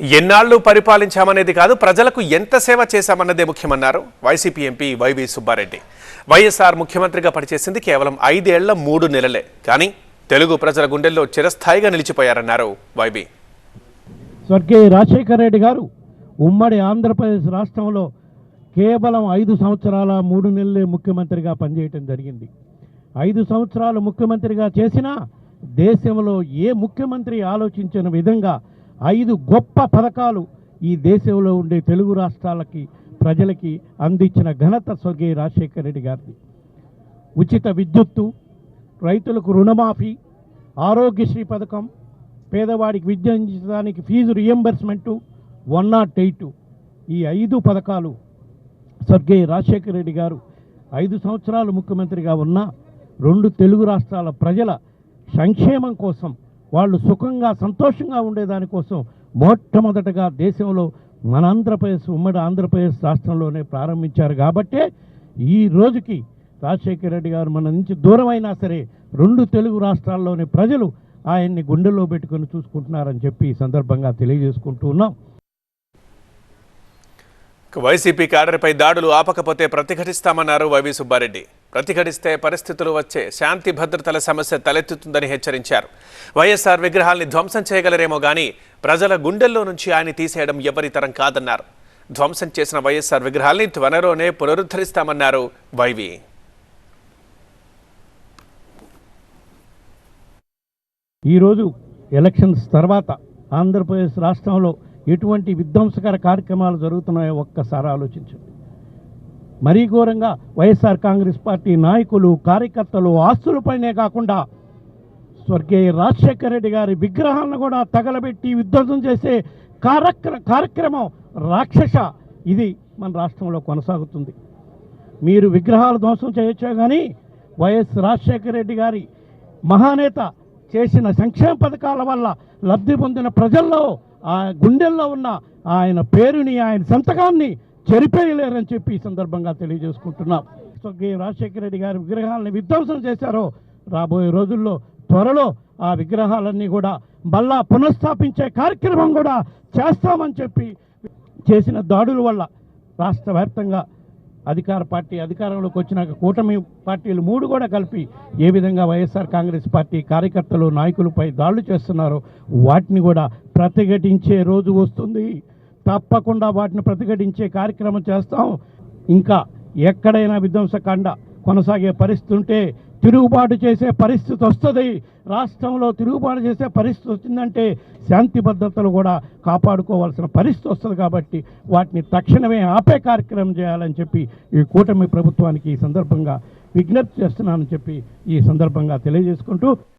ఎన్నాళ్ళు పరిపాలించామనేది కాదు ప్రజలకు ఎంత సేవ చేశామన్నదే ముఖ్యమన్నారు YCP MP YV Subba Reddy. YSR ముఖ్యమంత్రిగా పనిచేసింది కేవలం ఐదేళ్ళ మూడు నెలలే. కానీ తెలుగు ప్రజల గుండెల్లో చిరస్థాయిగా నిలిచిపోయారన్నారు వైబీ స్వర్గీయ రాజశేఖర రెడ్డి గారు ఉమ్మడి ఆంధ్రప్రదేశ్ రాష్ట్రంలో కేవలం ఐదు సంవత్సరాల మూడు నెలలే ముఖ్యమంత్రిగా పనిచేయటం జరిగింది. ఐదు సంవత్సరాలు ముఖ్యమంత్రిగా చేసినా దేశంలో ఏ ముఖ్యమంత్రి ఆలోచించిన విధంగా ఐదు గొప్ప పథకాలు ఈ దేశంలో ఉండే తెలుగు రాష్ట్రాలకి ప్రజలకి అందించిన ఘనత స్వర్గీయ రాజశేఖర రెడ్డి గారిది. ఉచిత విద్యుత్తు రైతులకు రుణమాఫీ ఆరోగ్యశ్రీ పథకం పేదవాడికి విద్య అందించడానికి fee reimbursement one nought eight. ఈ ఐదు పథకాలు స్వర్గీయ రాజశేఖర రెడ్డి గారు ఐదు సంవత్సరాలు ముఖ్యమంత్రిగా ఉన్న రెండు తెలుగు రాష్ట్రాల ప్రజల సంక్షేమం కోసం వాళ్ళు సుఖంగా సంతోషంగా ఉండేదానికోసం మొట్టమొదటగా దేశంలో మన ఆంధ్రప్రదేశ్ ఉమ్మడి ఆంధ్రప్రదేశ్ రాష్ట్రంలోనే ప్రారంభించారు. కాబట్టే ఈ రోజుకి రాజశేఖర రెడ్డి గారు మన నుంచి దూరమైనా సరే రెండు తెలుగు రాష్ట్రాల్లోని ప్రజలు ఆయన్ని గుండెల్లో పెట్టుకొని చూసుకుంటున్నారని చెప్పి ఈ సందర్భంగా తెలియజేసుకుంటూ ఉన్నాం. వైసీపీ క్యాడర్పై దాడులు ఆపకపోతే ప్రతిఘటిస్తామన్నారు వైవి సుబ్బారెడ్డి. ప్రతిఘటిస్తే పరిస్థితులు వచ్చే శాంతి భద్రతల సమస్య తలెత్తుతుందని హెచ్చరించారు. వైఎస్ఆర్ విగ్రహాల్ని ధ్వంసం చేయగలరేమో గాని ప్రజల గుండెల్లో నుంచి ఆయన తీసేయడం ఎవరితరం కాదన్నారు. ధ్వంసం చేసిన వైఎస్ఆర్ విగ్రహాల్ని త్వరలోనే పునరుద్ధరిస్తామన్నారు వైవి. ఈరోజు ఎలక్షన్స్ తర్వాత ఆంధ్రప్రదేశ్ రాష్ట్రంలో ఎటువంటి విధ్వంసకర కార్యక్రమాలు జరుగుతున్నాయో ఒక్కసారి ఆలోచించండి. మరీ ఘోరంగా వైఎస్ఆర్ కాంగ్రెస్ పార్టీ నాయకులు కార్యకర్తలు ఆస్తులపైనే కాకుండా స్వర్గీయ రాజశేఖర రెడ్డి గారి విగ్రహాలను కూడా తగలబెట్టి విధ్వంసం చేసే కార్యక్ర కార్యక్రమం రాక్షస. ఇది మన రాష్ట్రంలో కొనసాగుతుంది. మీరు విగ్రహాలు ధ్వంసం చేయొచ్చా కానీ వైఎస్ రాజశేఖర రెడ్డి గారి మహానేత చేసిన సంక్షేమ పథకాల వల్ల లబ్ధి పొందిన ప్రజల్లో ఆ గుండెల్లో ఉన్న ఆయన పేరుని ఆయన సంతకాన్ని చెరిపేయలేరని చెప్పి ఈ సందర్భంగా తెలియజేసుకుంటున్నాం. స్వర్గీయ రాజశేఖర రెడ్డి గారి విగ్రహాలని విధ్వంసం చేశారో. రాబోయే రోజుల్లో త్వరలో ఆ విగ్రహాలన్నీ కూడా మళ్ళా పునఃస్థాపించే కార్యక్రమం కూడా చేస్తామని చెప్పి చేసిన దాడుల వల్ల రాష్ట్ర వ్యాప్తంగా అధికార పార్టీ అధికారంలోకి వచ్చినాక కూటమి పార్టీలు మూడు కూడా కలిపి ఏ విధంగా వైఎస్ఆర్ కాంగ్రెస్ పార్టీ కార్యకర్తలు నాయకులపై దాడులు చేస్తున్నారో వాటిని కూడా ప్రతిఘటించే రోజు వస్తుంది. తప్పకుండా వాటిని ప్రతిఘటించే కార్యక్రమం చేస్తాం. ఇంకా ఎక్కడైనా విధ్వంసకాండ కొనసాగే పరిస్థితి ఉంటే తిరుగుబాటు చేసే పరిస్థితి వస్తుంది. రాష్ట్రంలో తిరుగుబాటు చేసే పరిస్థితి వచ్చిందంటే శాంతి భద్రతలు కూడా కాపాడుకోవాల్సిన పరిస్థితి వస్తుంది కాబట్టి వాటిని తక్షణమే ఆపే కార్యక్రమం చేయాలని చెప్పి ఈ కూటమి ప్రభుత్వానికి ఈ సందర్భంగా విజ్ఞప్తి చేస్తున్నానని చెప్పి ఈ సందర్భంగా తెలియజేసుకుంటూ